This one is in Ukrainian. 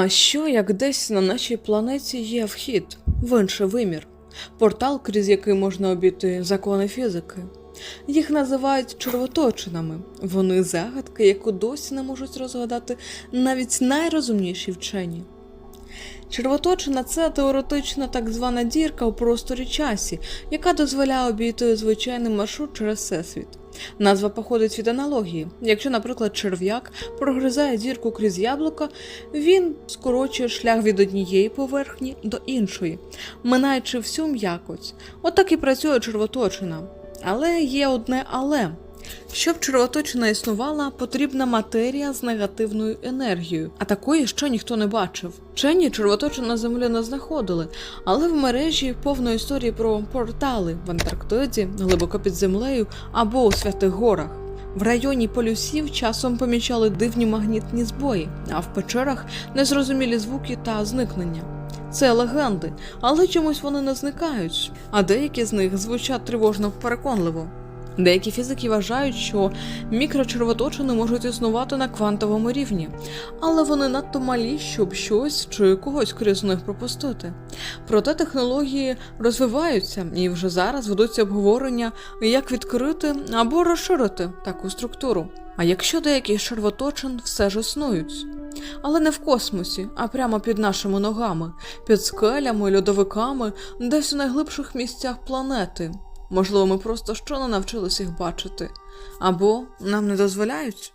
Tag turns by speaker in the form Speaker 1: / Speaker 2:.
Speaker 1: А що як десь на нашій планеті є вхід в інший вимір, портал, крізь який можна обійти закони фізики? Їх називають червоточинами. Вони загадки, яку досі не можуть розгадати навіть найрозумніші вчені. Червоточина це теоретична так звана дірка у просторі часі, яка дозволяє обійти звичайний маршрут через всесвіт. Назва походить від аналогії. Якщо, наприклад, черв'як прогризає дірку крізь яблуко, він скорочує шлях від однієї поверхні до іншої, минаючи всю м'якоть. Отак і працює червоточина. Але є одне але. Щоб червоточина існувала, потрібна матерія з негативною енергією, а такої ще ніхто не бачив. Вчені червоточин на землі не знаходили, але в мережі повно історії про портали в Антарктиді, глибоко під землею або у святих горах. В районі полюсів часом помічали дивні магнітні збої, а в печерах незрозумілі звуки та зникнення. Це легенди, але чомусь вони не зникають, а деякі з них звучать тривожно переконливо. Деякі фізики вважають, що мікрочервоточини можуть існувати на квантовому рівні, але вони надто малі, щоб щось чи когось крізь них пропустити. Проте технології розвиваються і вже зараз ведуться обговорення, як відкрити або розширити таку структуру. А якщо деякі червоточин все ж існують? Але не в космосі, а прямо під нашими ногами, під скелями, льодовиками, десь у найглибших місцях планети. Можливо, ми просто що не навчилися їх бачити, або нам не дозволяють.